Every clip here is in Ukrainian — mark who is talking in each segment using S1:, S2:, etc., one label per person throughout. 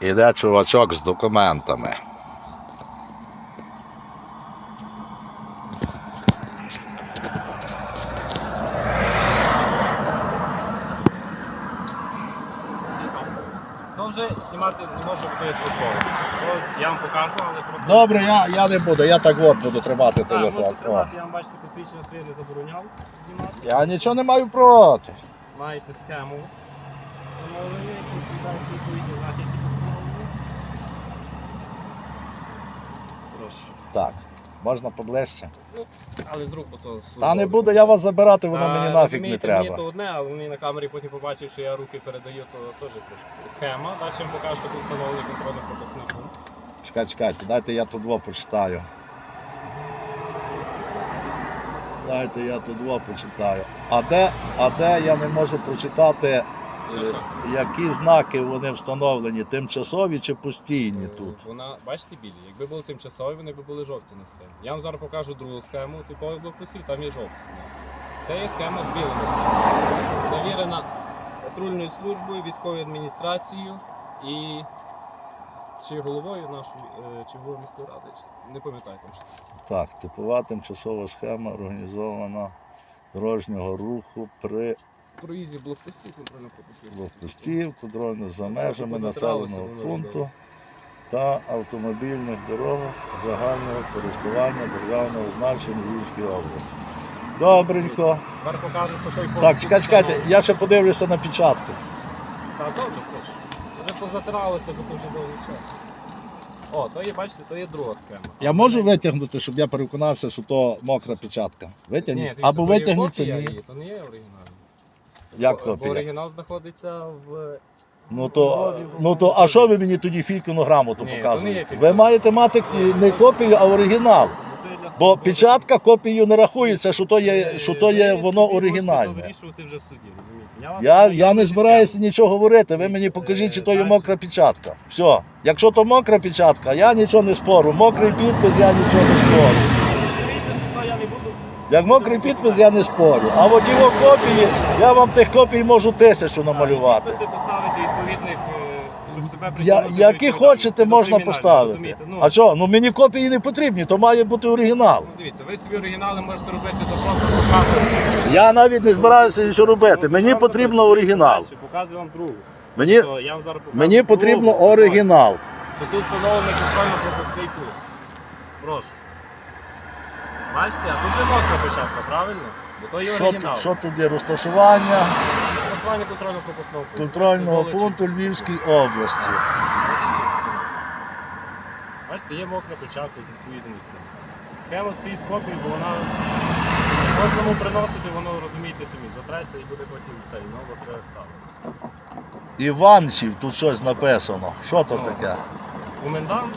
S1: Іде чувачок з документами.
S2: То вже знімати не може бути службово. То Я вам покажу, але просто.
S1: Добре, я, я не буду, я так от буду тримати
S2: Так,
S1: телефон.
S2: можете
S1: О.
S2: тримати, я вам бачите, посвідчення своє не забороняв знімати.
S1: Я нічого не маю проти.
S2: Маєте схему. Встановлення, які відповідають відповідні знаки, які постановлені. Прошу.
S1: Так, можна поближче.
S2: Ну, але з рук то
S1: Та не буду я вас забирати, воно мені нафіг не
S2: розумієте, Мені то одне, але вони на камері потім побачив, що я руки передаю, то теж трошки. Схема. Далі вам покажу, тут встановлений контрольно-пропускний пункт.
S1: Чекайте, чекайте, дайте я тут два почитаю. Дайте я тут два почитаю. А де, а де я не можу прочитати? Які знаки вони встановлені, тимчасові чи постійні тут?
S2: Вона, бачите, білі. Якби були тимчасові, вони б були жовті на схемі. Я вам зараз покажу другу схему типових блокпостів, там є жовті знаки. Це є схема з білими знаками. Завірена патрульною службою, військовою адміністрацією і чи головою нашої, е, чи головою міської ради, чи- не пам'ятаю там що.
S1: Так, типова тимчасова схема організована дорожнього руху при
S2: Проїзді блокпостів, контрольно пропускних
S1: блокпостів, контрольно за межами населеного пункту та автомобільних дорогах загального користування державного значення Львівської області. Добренько. Так,
S2: тут
S1: чекай, чекайте, я ще подивлюся на печатку.
S2: Так, добре, прошу. Вже позатиралося, бо вже довгий час. О, то є, бачите, то є друга схема.
S1: Я можу витягнути, щоб я переконався, що то мокра печатка. Витягніть. Або витягніть самі.
S2: То не є оригінальна.
S1: Як
S2: Бо-
S1: копія?
S2: Оригінал знаходиться в...
S1: Ну то, ну то, а що ви мені тоді фількіну грамоту
S2: Ні, то не є
S1: показуєте?
S2: фількіну.
S1: Ви маєте мати не копію, а оригінал.
S2: Ну, це для
S1: Бо
S2: суду.
S1: печатка копією не рахується, що то є, що то є воно оригінальне.
S2: вирішувати вже в суді, розумієте? вас
S1: Я, я не збираюся нічого говорити. Ви мені покажіть, чи то є мокра печатка. Все. Якщо то мокра печатка, я нічого не спору. Мокрий підпис, я нічого не спору. Як мокрий підпис, я не спорю. А от його копії, я вам тих копій можу тисячу намалювати.
S2: Підписи поставити відповідних, е, щоб себе
S1: Я,
S2: притягнути до
S1: які
S2: відповідальності.
S1: хочете,
S2: До
S1: можна
S2: кримінальної,
S1: поставити.
S2: розумієте? Ну,
S1: А що? Ну мені копії не потрібні, то має бути оригінал.
S2: Ну, дивіться, ви собі оригінали можете робити за просто показувати.
S1: Я навіть не збираюся нічого робити. Мені потрібно оригінал.
S2: Показую вам другу.
S1: Мені,
S2: То я вам зараз покажу
S1: мені потрібно оригінал.
S2: То тут встановлений контрольно пропускний пункт. Прошу. Бачите, а тут же мокра печатка, правильно? Бо то є
S1: Що,
S2: оригінал.
S1: тут- що тут є? Розташування
S2: Розташування контрольно пропускного пункту.
S1: контрольного пункту Львівській області.
S2: Бачите, є мокра печатка з відповідним цим. Схема стоїть з копією, бо вона кожному приносити, воно розумієте самі, затреться і буде потім цей, ново треба ставити.
S1: Іванчів, тут щось написано. Що то
S2: Ну.
S1: таке?
S2: Комендант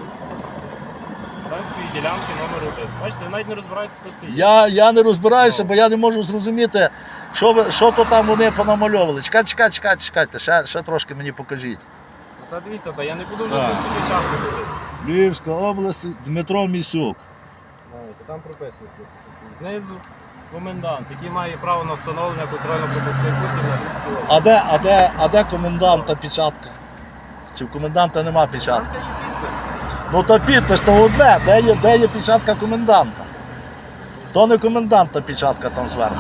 S2: Данської ділянки номер 1. Бачите, навіть не розбираєтеся, хто це є.
S1: Я, я не розбираюся, бо я не можу зрозуміти, що, ви, що то там вони понамальовували. Чекайте, чекайте, чекайте, чекайте, ще, ще трошки мені покажіть.
S2: Ну, Та дивіться, та я не буду вже
S1: Так.
S2: по собі часу ходити.
S1: Львівська область, Дмитро Місюк.
S2: Знаєте, Там прописано. це. Знизу комендант, який має право на встановлення контрольно-пропускних пунктів на Львівській області.
S1: А де, а де, а де коменданта печатка? Чи в коменданта нема печатки? Ну та підпис то одне, де є, де є печатка коменданта? То не коменданта печатка там зверху.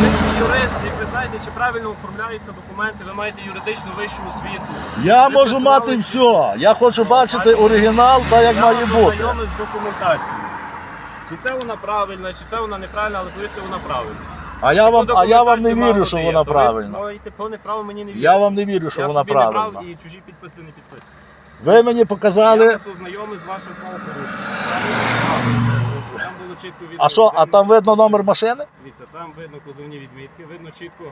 S2: Ви юрист, як ви знаєте, чи правильно оформляються документи, ви маєте юридичну вищу освіту.
S1: Я
S2: Ви
S1: можу мати все. Я хочу бачити оригінал, так як
S2: Я
S1: має бути.
S2: ознайомив з документацією. Чи це вона правильна, чи це вона неправильна, але повірте, вона правильна.
S1: А я вам, а я вам не вірю, що вона правильна. Я вам не вірю, що
S2: Я
S1: вона
S2: собі не
S1: правильна.
S2: і чужі підписи не підписую.
S1: Ви мені
S2: Я
S1: показали.
S2: вас ознайомив з вашим правопорушенням. Там було чітко видно.
S1: А що, а там видно номер машини?
S2: Дивіться, там видно кузовні відмітки, видно чітко.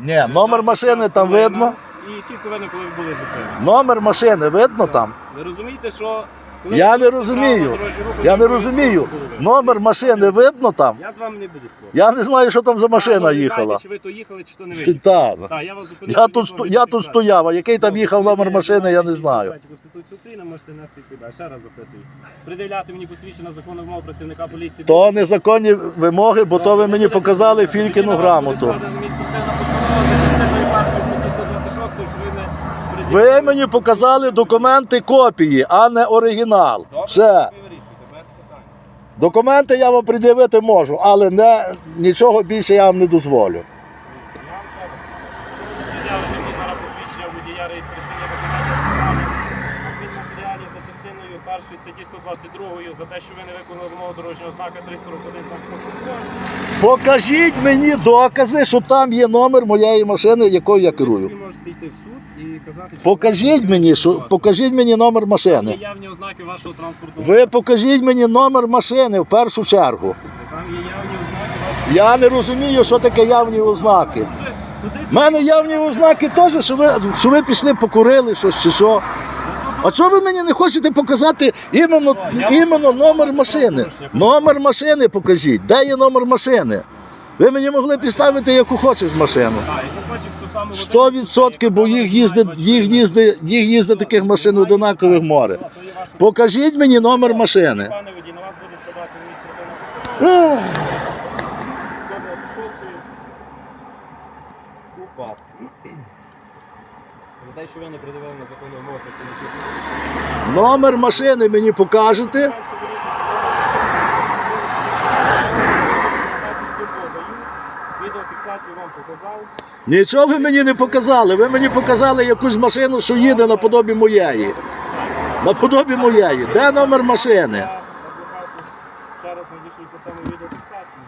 S1: Ні, номер машини там видно.
S2: І чітко видно, коли ви були зупинені.
S1: Номер машини видно там.
S2: Ви розумієте, що. Коли
S1: Я не розумію. Я не розумію. Номер машини видно там.
S2: Я з вами не буду спорити.
S1: Я не знаю, що там за машина
S2: ну, ви
S1: їхала.
S2: знаєте, Чи ви то їхали, чи то не ви.
S1: Так.
S2: Так, я вас зупинив.
S1: Я тут, сто- я тут стояв, а який там їхав номер машини, я не знаю.
S2: України можете нести куди. Ще раз запитую. Придивляти мені посвідчення закону вимог працівника поліції.
S1: То незаконні вимоги, бо то ви мені показали Фількіну грамоту. Ви мені показали документи копії, а не оригінал. Все. Документи я вам пред'явити можу, але не, нічого більше я вам не дозволю.
S2: Першої статті 122 за те, що ви не виконали вимогу дорожнього знака 341.
S1: Покажіть мені докази, що там є номер моєї машини, якою я керую.
S2: Ви можете йти в суд і казати,
S1: Покажіть мені, що покажіть мені номер машини.
S2: Явні ознаки вашого транспортного.
S1: Ви покажіть мені номер машини в першу чергу.
S2: Там є явні ознаки.
S1: Я не розумію, що таке явні ознаки. У мене явні ознаки теж, що ви, що ви пішли покурили щось чи що. А чого ви мені не хочете показати іменно, іменно номер машини? Номер машини покажіть. Де є номер машини? Ви мені могли підставити яку хочеш машину.
S2: Так, і ви хочете ту саму
S1: Сто відсотків, бо їх їздить, їх їздить, їх їздить таких машин однакових море. Покажіть мені номер машини.
S2: Пане що ви не придивили на законну вимогу працівників.
S1: Номер машини мені покажете.
S2: Відеофіксацію вам показав.
S1: Нічого ви мені не показали. Ви мені показали якусь машину, що їде наподобі моєї. Наподобі моєї. Де номер машини?
S2: Я адвокату ще раз надішлю ту саму відеофіксацію.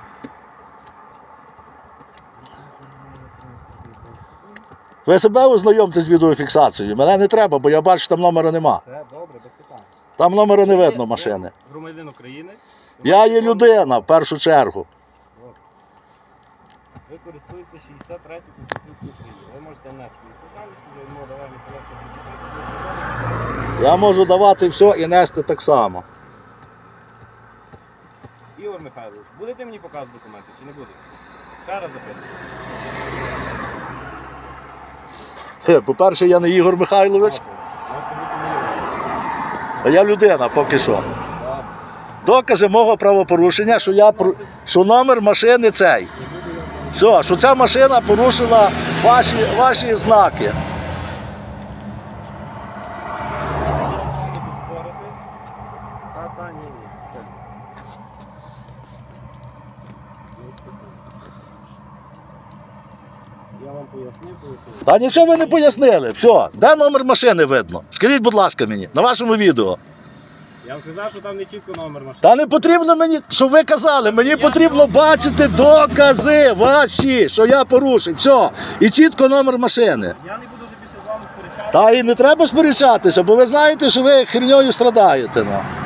S1: Ви себе ознайомте з відеофіксацією. Мене не треба, бо я бачу, що там номера нема.
S2: Все добре, без питань.
S1: Там номера не видно машини.
S2: Громадянин України.
S1: Я є людина в першу чергу.
S2: Ви користуєтеся 63 Конституцією України. Ви можете внести відповідальність за відмову давання колеса
S1: Я можу давати все і нести так само.
S2: Ігор Михайлович, будете мені показувати документи чи не будете? Ще раз запитую.
S1: Хе, По-перше, я не Ігор Михайлович, а я людина поки що. Докази мого правопорушення, що я що номер машини цей. Все, що ця машина порушила ваші, ваші знаки.
S2: Я з вами тут спорити. Та, та, ні, ні. Все. Не спокійно. Я вам пояснив, пояснив.
S1: Та нічого ви не пояснили. Все, де номер машини видно? Скажіть, будь ласка, мені на вашому відео.
S2: Я вам сказав, що там не чітко номер машини.
S1: Та не потрібно мені, що ви казали, мені потрібно бачити докази ваші, що я порушив. Все. І чітко номер машини.
S2: Я не буду вже більше з вами сперечатися.
S1: Та і не треба сперечатися, бо ви знаєте, що ви херньою страдаєте. Ну.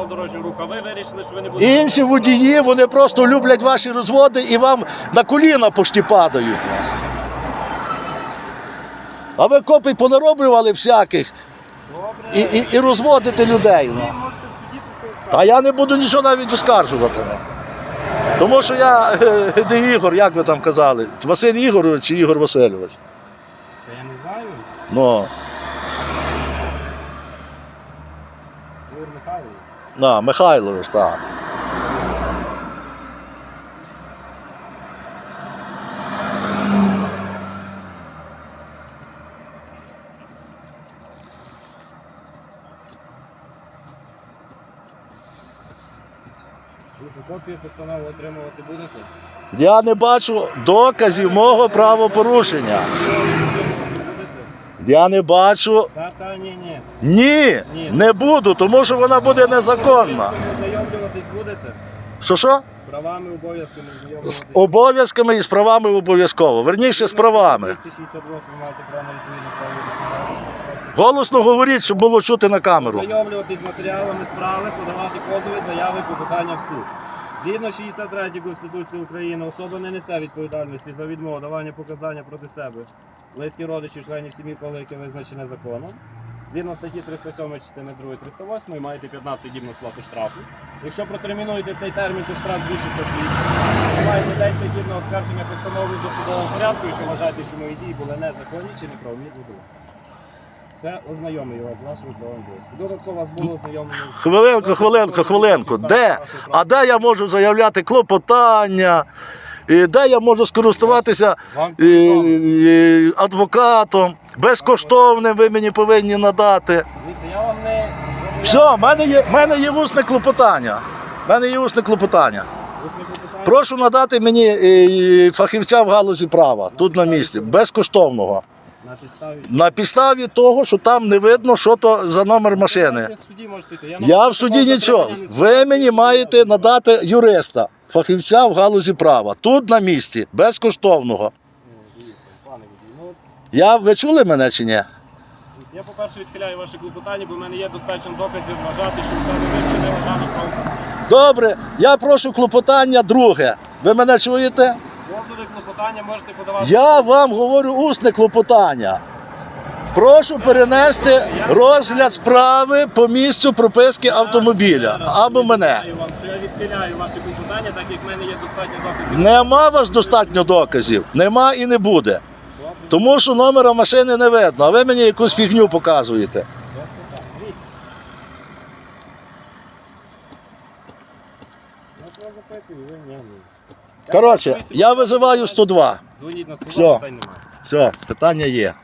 S2: Право дорожнього руху, а ви вирішили, що ви не будете.
S1: Інші водії, вони просто люблять ваші розводи і вам на коліна почти падають. А ви копій понароблювали всяких і, і, і розводите людей. Ну. Та я не буду нічого навіть оскаржувати. Тому що я е, не Ігор, як ви там казали, Василь Ігорович чи Ігор Васильович.
S2: Та я не знаю.
S1: Ну,
S2: Ігор Михайлович.
S1: На, Михайлович, так.
S2: Копію постанови отримувати будете?
S1: Я не бачу доказів мого правопорушення. Я не бачу.
S2: Та, та, ні, ні.
S1: Ні,
S2: Ні.
S1: не буду, тому що вона буде незаконна.
S2: Ознайомлюватись будете?
S1: Що що?
S2: З правами, обов'язками
S1: З обов'язками і з правами обов'язково. Верніше з правами.
S2: 268 маєте право на відповідну правову допомогу.
S1: Голосно говоріть, щоб було чути на камеру.
S2: Ознайомлюватись з матеріалами справи, подавати позови, заяви, клопотання в суд. Згідно 63 Конституції України, особа не несе відповідальності за відмову давання показання проти себе, близькі родичі, членів сім'ї, коли яке визначене законом. Згідно статті 307 частини 2 308 маєте 15 діб на сплату штрафу. Якщо протермінуєте цей термін, то штраф збільшиться вдвічі. Маєте 10 діб на оскарження постанови до судового порядку, якщо вважаєте, що мої дії були незаконні чи неправомірні. Це ознайомлює вас з правами обов'язками. Додатково вас було ознайомлено.
S1: Хвилинку, хвилинку, хвилинку. Де? А де я можу заявляти клопотання, і де я можу скористуватися
S2: Вам
S1: і,
S2: повідомлено.
S1: адвокатом, безкоштовним ви мені повинні надати.
S2: Дивіться, я вам не
S1: Все, в мене є, в мене є усне клопотання. В мене є усне клопотання.
S2: Усне клопотання.
S1: Прошу надати мені е, фахівця в галузі права тут на місці, безкоштовного.
S2: На підставі.
S1: На підставі того, що там не видно, що то за номер машини. Я в суді нічого. Ви мені маєте надати юриста, фахівця в галузі права. Тут на місці, безкоштовного. Я, ви чули мене чи ні?
S2: я по-перше відхиляю ваше клопотання, бо в мене є достатньо доказів вважати, що це не ви вчинили даний правопорушення.
S1: Добре, я прошу клопотання друге. Ви мене чуєте?
S2: Позови клопотання можете подавати.
S1: Я вам говорю усне клопотання. Прошу перенести розгляд справи по місцю прописки автомобіля або мене.
S2: Я вам, що я відхиляю ваше клопотання, так як в мене є достатньо доказів.
S1: Нема у вас достатньо доказів. Нема і не буде. Тому що номера машини не видно, а ви мені якусь фігню показуєте.
S2: Без питань. Дивіться. Я ж вас запитую, ви ні, ні.
S1: Коротше, я визиваю 102.
S2: Дзвоніть на 102,
S1: Все.
S2: питань немає.
S1: Все, питання є.